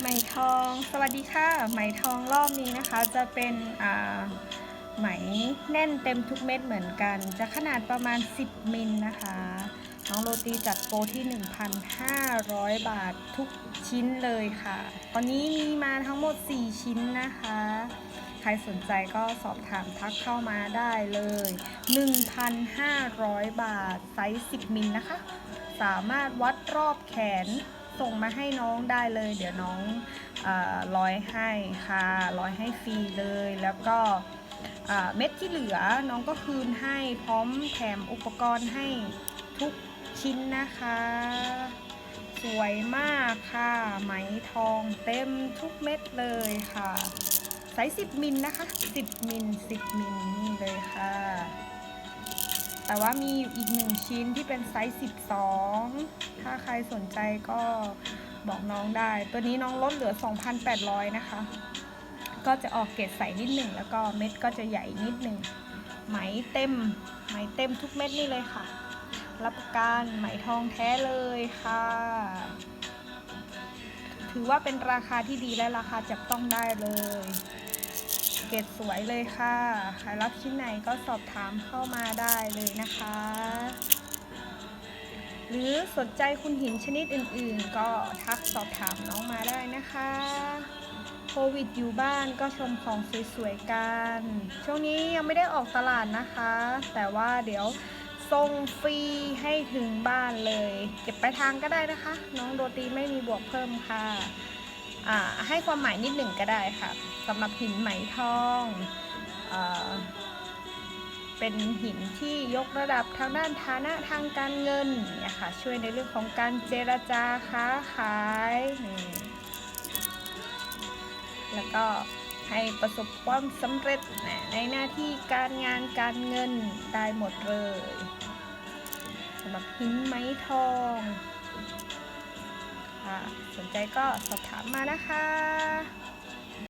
ไหมทอง สวัสดีค่ะ ไหมทองรอบนี้นะคะ จะเป็นอ่าไหมแน่นเต็มทุกเม็ดเหมือนกัน จะขนาดประมาณ 10 มิลนะคะ น้องโรตีจัดโปรที่ 1,500 บาททุกชิ้นเลยค่ะ ตอนนี้มีมาทั้งหมด 4 ชิ้นนะคะ ใครสนใจก็สอบถามทักเข้ามาได้เลย 1,500 บาทไซส์ 10 มิลนะคะ สามารถวัดรอบแขน ส่งมาให้น้องได้เลย เดี๋ยวน้องร้อยให้ค่ะร้อยให้ฟรีเลยแล้วก็เม็ดที่เหลือน้องก็คืนให้พร้อมแถมอุปกรณ์ให้ทุกชิ้นนะคะ สวยมากค่ะ ไหมทองเต็มทุกเม็ดเลยค่ะไซส์10มิลนะคะ 10มิล10มิลนี่เลยค่ะ แต่ว่ามีอยู่อีกหนึ่งชิ้นที่เป็นไซส์ 12 ถ้าใครสนใจก็บอกน้องได้ ตัวนี้น้องลดเหลือ 2,800 นะคะ ก็จะออกเกรดใสนิดหนึ่งแล้วก็เม็ดก็จะใหญ่นิดหนึ่งไหมเต็ม ไหมเต็มทุกเม็ดนี่เลยค่ะ รับประกันไหมทองแท้เลยค่ะ ถือว่าเป็นราคาที่ดีและราคาจับต้องได้เลย เกรดสวยเลยค่ะ ใครรับชิ้นไหนก็สอบถามเข้ามาได้เลยนะคะ หรือสนใจคุณหินชนิดอื่นๆ ก็ทักสอบถามน้องมาได้นะคะโควิดอยู่บ้านก็ชมของสวยๆกัน ช่วงนี้ยังไม่ได้ออกตลาดนะคะ แต่ว่าเดี๋ยวส่งฟรีให้ถึงบ้านเลย เก็บไปลายทางก็ได้นะคะ น้องโรตีไม่มีบวกเพิ่มค่ะ ให้ความหมายนิดหนึ่งก็ได้ค่ะสำหรับหินไหมทองอเป็นหินที่ยกระดับทางด้านฐานะทางการเงินเนี่ยค่ะช่วยในเรื่องของการเจรจาค้าขาย แล้วก็ให้ประสบความสำเร็จในหน้าที่การงานการเงินได้หมดเลยสำหรับหินไหมทอง นใจก็สอบถามมานะคะ